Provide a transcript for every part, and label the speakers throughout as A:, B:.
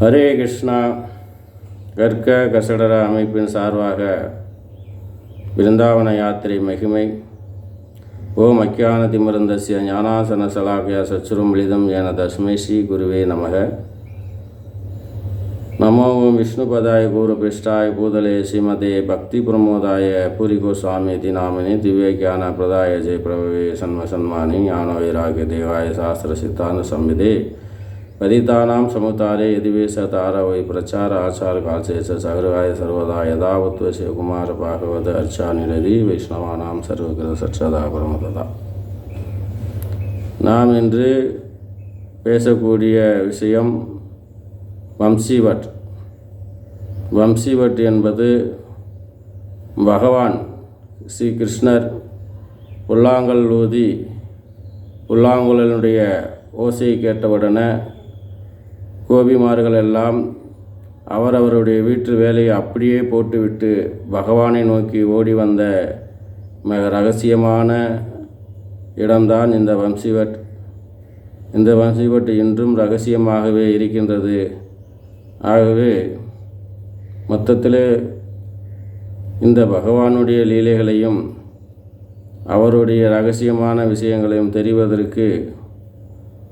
A: ஹரே கிருஷ்ணா. கர்க்க கசடர அமைப்பின் சார்பாக பிருந்தாவன யாத்திரை மகிமை. ஓம் அக்கியான திமிருந்தசிய ஞானாசன சலாகிய சச்சுரும் மிளிதம் என தஸ்மை ஸ்ரீ குருவே நமக. நமோ ஓம் விஷ்ணுபதாய பூரபிஷ்டாய பூதலே ஸ்ரீமதே பக்தி பிரமோதாய பூரி கோஸ்வாமி இதி நாமினி திவ்ய பிரதாய ஜெய பிரபவே சன்ம சன்மானி ஞான வைராகிய தேவாய சாஸ்திர சித்தாந்த சம்விதே. பதிதானாம் சமுத்தாரே எதிவேச தாரவை பிரச்சார ஆச்சார கால்சேச சகருகாய சர்வதா யதாவத்வ சிவகுமார பாகவத அர்ச்சா நிலதி வைஷ்ணவானாம் சர்வகிர சற்றதா பரமததா. நாம் இன்று பேசக்கூடிய விஷயம் வம்சிவட். வம்சிவட் என்பது பகவான் ஸ்ரீ கிருஷ்ணர் புல்லாங்கல் ஊதி புல்லாங்குழலினுடைய ஓசையை கேட்டவுடனே கோபிமார்கள் எல்லாம் அவரவருடைய வீட்டு வேலையை அப்படியே போட்டுவிட்டு பகவானை நோக்கி ஓடி வந்த மிக ரகசியமான இடம்தான் இந்த வம்சிவட். இந்த வம்சிவட் இன்றும் ரகசியமாகவே இருக்கின்றது. ஆகவே மொத்தத்தில் இந்த பகவானுடைய லீலைகளையும் அவருடைய ரகசியமான விஷயங்களையும் தெரிவதற்கு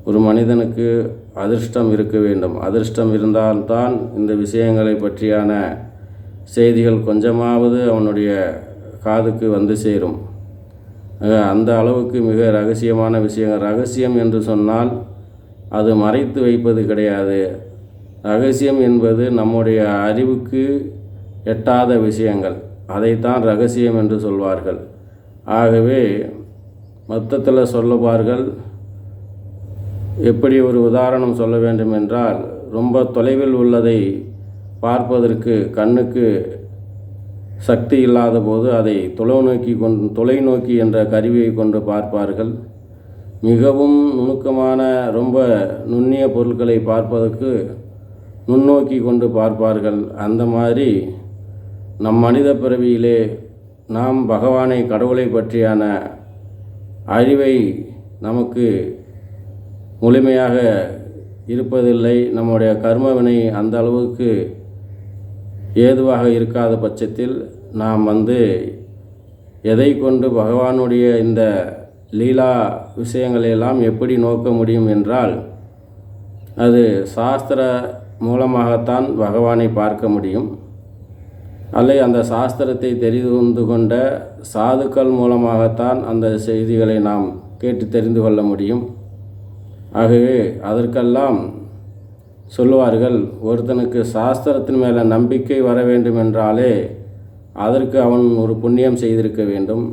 A: ஒரு மனிதனுக்கு அதிர்ஷ்டம் இருக்க வேண்டும். அதிர்ஷ்டம் இருந்தால்தான் இந்த விஷயங்களை பற்றியான செய்திகள் கொஞ்சமாவது அவனுடைய காதுக்கு வந்து சேரும். அந்த அளவுக்கு மிக ரகசியமான விஷயங்கள். ரகசியம் என்று சொன்னால் அது மறைத்து வைப்பது கிடையாது. ரகசியம் என்பது நம்முடைய அறிவுக்கு எட்டாத விஷயங்கள். அதைத்தான் ரகசியம் என்று சொல்வார்கள். ஆகவே மொத்தத்தில் சொல்லுவார்கள் எப்படி ஒரு உதாரணம் சொல்ல வேண்டும் என்றால் ரொம்ப தொலைவில் உள்ளதை பார்ப்பதற்கு கண்ணுக்கு சக்தி இல்லாத போது அதை தொலைநோக்கி கொண்டு தொலைநோக்கி என்ற கருவியை கொண்டு பார்ப்பார்கள். மிகவும் நுணுக்கமான ரொம்ப நுண்ணிய பொருட்களை பார்ப்பதற்கு நுண்ணோக்கி கொண்டு பார்ப்பார்கள். அந்த மாதிரி நம் மனித பிறவியிலே நாம் பகவானை கடவுளை பற்றியான அறிவை நமக்கு முழுமையாக இருப்பதில்லை. நம்முடைய கர்மவினை அந்த அளவுக்கு ஏதுவாக இருக்காத பட்சத்தில் நாம் வந்து எதை கொண்டு பகவானுடைய இந்த லீலா விஷயங்களையெல்லாம் எப்படி நோக்க முடியும் என்றால் அது சாஸ்திர மூலமாகத்தான் பகவானை பார்க்க முடியும். அல்லது அந்த சாஸ்திரத்தை தெரிந்து கொண்ட சாதுக்கள் மூலமாகத்தான் அந்த செய்திகளை நாம் கேட்டு தெரிந்து கொள்ள முடியும். ஆகவே அதற்கெல்லாம் சொல்லுவார்கள் ஒருத்தனுக்கு சாஸ்திரத்தின் மேலே நம்பிக்கை வர வேண்டும் என்றாலே அதற்கு அவன் ஒரு புண்ணியம் செய்திருக்க வேண்டும்.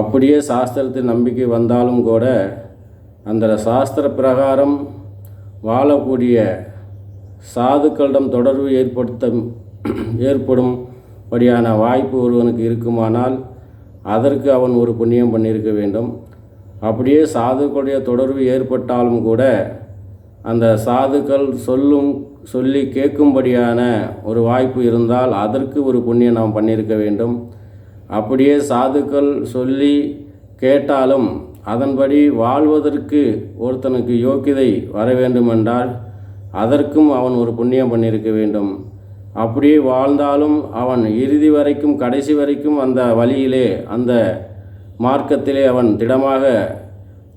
A: அப்படியே சாஸ்திரத்தில் நம்பிக்கை வந்தாலும் கூட அந்த சாஸ்திர பிரகாரம் வாழக்கூடிய சாதுக்களிடம் தொடர்பு ஏற்படுத்த ஏற்படும்படியான வாய்ப்பு ஒருவனுக்கு இருக்குமானால் அதற்கு அவன் ஒரு புண்ணியம் பண்ணியிருக்க வேண்டும். அப்படியே சாதுக்களுடைய தொடர்பு ஏற்பட்டாலும் கூட அந்த சாதுக்கள் சொல்லும் சொல்லி கேட்கும்படியான ஒரு வாய்ப்பு இருந்தால் அதற்கு ஒரு புண்ணியம் நாம் பண்ணியிருக்க வேண்டும். அப்படியே சாதுக்கள் சொல்லி கேட்டாலும் அதன்படி வாழ்வதற்கு ஒருத்தனுக்கு யோக்கியதை வர வேண்டுமென்றால் அதற்கும் அவன் ஒரு புண்ணியம் பண்ணியிருக்க வேண்டும். அப்படியே வாழ்ந்தாலும் அவன் இறுதி வரைக்கும் கடைசி வரைக்கும் அந்த வழியிலே அந்த மார்க்கத்திலே அவன் திடமாக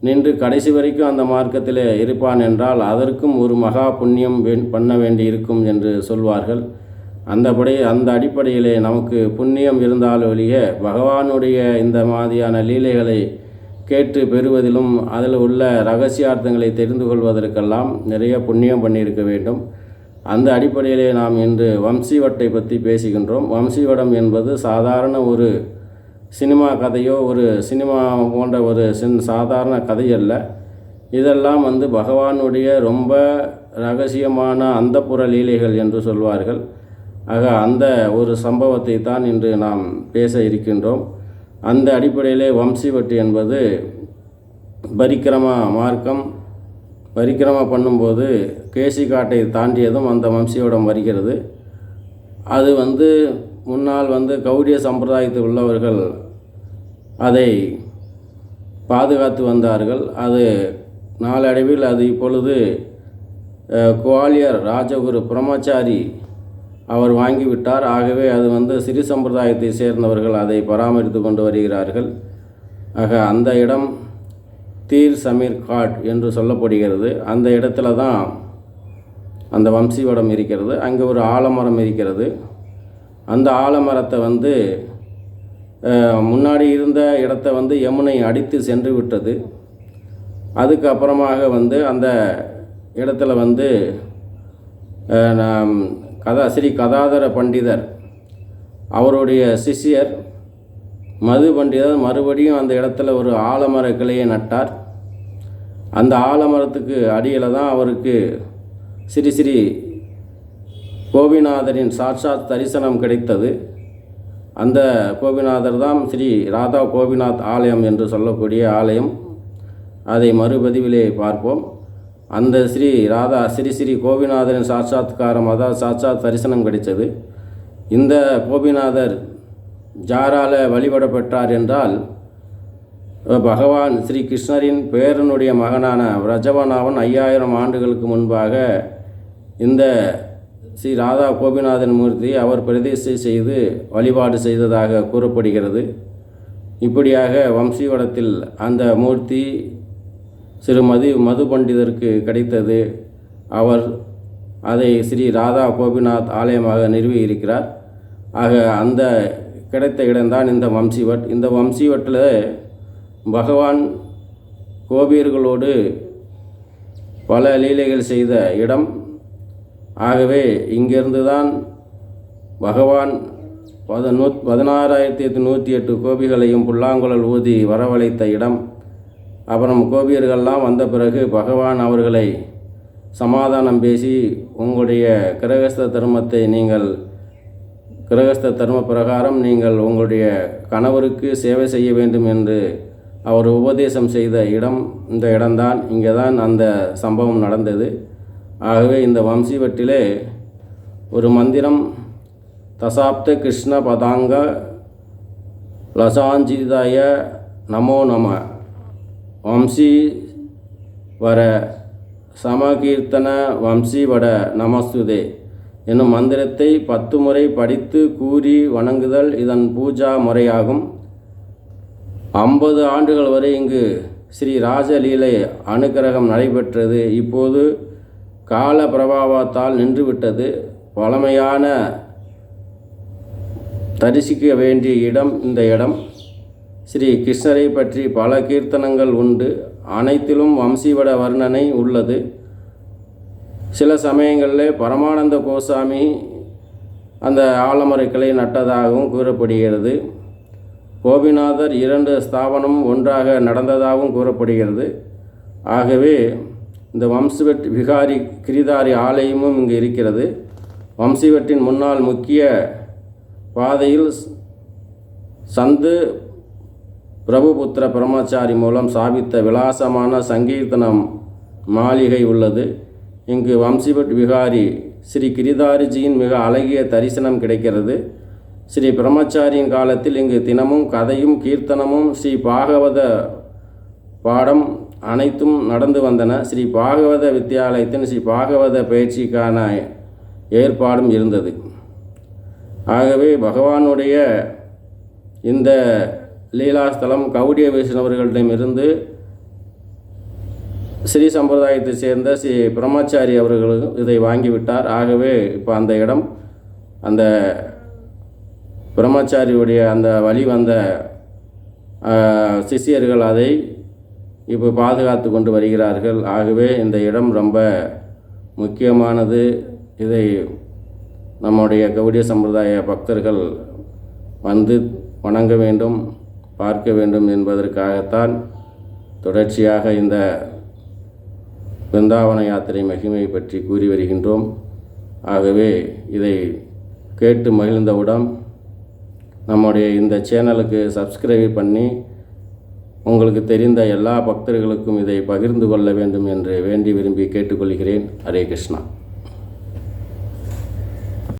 A: நின்று கடைசி வரைக்கும் அந்த மார்க்கத்திலே இருப்பான் என்றால் அதற்கும் ஒரு மகா புண்ணியம் பண்ண வேண்டி இருக்கும் என்று சொல்வார்கள். அந்தபடி அந்த அடிப்படையிலே நமக்கு புண்ணியம் இருந்தால் ஒழிய பகவானுடைய இந்த மாதிரியான லீலைகளை கேட்டு பெறுவதிலும் அதில் உள்ள ரகசியார்த்தங்களை தெரிந்து கொள்வதற்கெல்லாம் நிறைய புண்ணியம் பண்ணியிருக்க வேண்டும். அந்த அடிப்படையிலே நாம் இன்று வம்சிவட்டை பற்றி பேசுகின்றோம். வம்சிவடம் என்பது சாதாரண ஒரு சினிமா கதையோ ஒரு சினிமா போன்ற ஒரு சின் சாதாரண கதை அல்ல இதெல்லாம் வந்து பகவானுடைய ரொம்ப ரகசியமான அந்தப்புற லீலைகள் என்று சொல்வார்கள். ஆக அந்த ஒரு சம்பவத்தை தான் இன்று நாம் பேச இருக்கின்றோம். அந்த அடிப்படையிலே வம்சிவட்டு என்பது பரிக்கிரமா மார்க்கம். பரிக்கிரமா பண்ணும்போது கேசி காட்டை தாண்டியதும் அந்த வம்சியோடம் வருகிறது. அது வந்து முன்னால் வந்து கௌடிய சம்பிரதாயத்தில் உள்ளவர்கள் அதை பாதுகாத்து வந்தார்கள். அது நாளடைவில் அது இப்பொழுது குவாலியர் ராஜகுரு பிரம்மச்சாரி அவர் வாங்கிவிட்டார். ஆகவே அது வந்து சிறு சம்பிரதாயத்தை சேர்ந்தவர்கள் அதை பராமரித்து கொண்டு வருகிறார்கள். ஆக அந்த இடம் தீர் சமீர் காட் என்று சொல்லப்படுகிறது. அந்த இடத்துல தான் அந்த வம்சிவடம் இருக்கிறது. அங்கே ஒரு ஆலமரம் இருக்கிறது. அந்த ஆலமரத்தை வந்து முன்னாடி இருந்த இடத்த வந்து யமுனை அடித்து சென்று விட்டது. அதுக்கப்புறமாக வந்து அந்த இடத்துல வந்து கதா ஸ்ரீ கதாதர பண்டிதர் அவருடைய சிஷ்யர் மது பண்டிதர் மறுபடியும் அந்த இடத்துல ஒரு ஆலமர கிளையை நட்டார். அந்த ஆலமரத்துக்கு அடியில் தான் அவருக்கு சிறு சிறு கோபிநாதரின் சாட்சாத் தரிசனம் கிடைத்தது. அந்த கோபிநாதர் தான் ஸ்ரீ ராதா கோபிநாத் ஆலயம் என்று சொல்லக்கூடிய ஆலயம். அதை மறுபதிவிலே பார்ப்போம். அந்த ஸ்ரீ ராதா ஸ்ரீ ஸ்ரீ கோபிநாதரின் சாட்சாத்காரம் அதாவது சாட்சாத் தரிசனம் கிடைத்தது. இந்த கோபிநாதர் ஜாரால வழிபடப்பெற்றார் என்றால் பகவான் ஸ்ரீ கிருஷ்ணரின் பேரனுடைய மகனான ரஜவனாவன் ஐயாயிரம் ஆண்டுகளுக்கு முன்பாக இந்த ஸ்ரீ ராதா கோபிநாதன் மூர்த்தி அவர் பிரதிஷ்டை செய்து வழிபாடு செய்ததாக கூறப்படுகிறது. இப்படியாக வம்சிவடத்தில் அந்த மூர்த்தி சிறு மது மது பண்டிதருக்கு கிடைத்தது. அவர் அதை ஸ்ரீ ராதா கோபிநாத் ஆலயமாக நிறுவி இருக்கிறார் ஆக அந்த கிடைத்த இடம்தான் இந்த வம்சிவட். இந்த வம்சிவட்டில் பகவான் கோபியர்களோடு பல லீலைகள் செய்த இடம். ஆகவே இங்கிருந்து தான் பகவான் பதினூ பதினாறாயிரத்தி நூற்றி எட்டு கோபிகளையும் புல்லாங்குழல் ஊதி வரவழைத்த இடம். அப்புறம் கோபியர்கள்லாம் வந்த பிறகு பகவான் அவர்களை சமாதானம் பேசி உங்களுடைய கிரகஸ்த தர்மத்தை நீங்கள் கிரகஸ்த தர்ம பிரகாரம் நீங்கள் உங்களுடைய கணவருக்கு சேவை செய்ய வேண்டும் என்று அவர் உபதேசம் செய்த இடம் இந்த இடம்தான். இங்கே தான் அந்த சம்பவம் நடந்தது. ஆகவே இந்த வம்சிவட்டிலே ஒரு மந்திரம் தசாப்த கிருஷ்ண பதாங்க லசாஞ்சிதாய நமோ நம. வம்சி வர சமகீர்த்தன வம்சி வட நமஸ்துதே என்னும் மந்திரத்தை பத்து முறை படித்து கூறி வணங்குதல் இதன் பூஜா முறையாகும். ஐம்பது ஆண்டுகள் வரை இங்கு ஸ்ரீ ராஜலீலை அனுக்கிரகம் நடைபெற்றது. இப்போது கால பிரபாவத்தால் நின்றுவிட்டது. பழமையான தரிசிக்க வேண்டிய இடம் இந்த இடம். ஸ்ரீ கிருஷ்ணரை பற்றி பல கீர்த்தனங்கள் உண்டு. அனைத்திலும் வம்சிவட வர்ணனை உள்ளது. சில சமயங்களில் பரமானந்த கோசாமி அந்த ஆலமரக்கிளை நட்டதாகவும் கூறப்படுகிறது. கோபிநாதர் இரண்டு ஸ்தாபனம் ஒன்றாக நடந்ததாகவும் கூறப்படுகிறது. ஆகவே இந்த வம்சிவட் விகாரி கிரிதாரி ஆலயமும் இங்கு இருக்கிறது. வம்சிவெட்டின் முன்னாள் முக்கிய பாதையில் சந்து பிரபுபுத்திர பிரம்மச்சாரி மூலம் சாபித்த விலாசமான சங்கீர்த்தனம் மாளிகை உள்ளது. இங்கு வம்சிபட் விகாரி ஸ்ரீ கிரிதாரிஜியின் மிக அழகிய தரிசனம் கிடைக்கிறது. ஸ்ரீ பிரம்மச்சாரியின் காலத்தில் இங்கு தினமும் கதையும் கீர்த்தனமும் ஸ்ரீ பாகவத பாடம் அனைத்தும் நடந்து வந்தன. ஸ்ரீ பாகவத வித்தியாலயத்தின் ஸ்ரீ பாகவத பயிற்சிக்கான ஏற்பாடும் இருந்தது. ஆகவே பகவானுடைய இந்த லீலாஸ்தலம் கவுடிய வைஷ்ணவர்களிடமிருந்து ஸ்ரீ சம்பிரதாயத்தை சேர்ந்த ஸ்ரீ பிரம்மச்சாரி அவர்களும் இதை வாங்கிவிட்டார். ஆகவே இப்போ அந்த இடம் அந்த பிரம்மச்சாரியுடைய அந்த வழி வந்த சிஷியர்கள் சிஷ்யர்கள் அதை இப்போ பாதுகாத்து கொண்டு வருகிறார்கள். ஆகவே இந்த இடம் ரொம்ப முக்கியமானது. இதை நம்முடைய கவுடிய சம்பிரதாய பக்தர்கள் வந்து வணங்க வேண்டும் பார்க்க வேண்டும் என்பதற்காகத்தான் தொடர்ச்சியாக இந்த பிருந்தாவன யாத்திரை மகிமை பற்றி கூறி வருகின்றோம். ஆகவே இதை கேட்டு மகிழ்ந்தவுடன் நம்முடைய இந்த சேனலுக்கு சப்ஸ்கிரைப் பண்ணி உங்களுக்கு தெரிந்த எல்லா பக்தர்களுக்கும் இதை பகிர்ந்து கொள்ள வேண்டும் என்று வேண்டி விரும்பி கேட்டுக்கொள்கிறேன். ஹரே கிருஷ்ணா.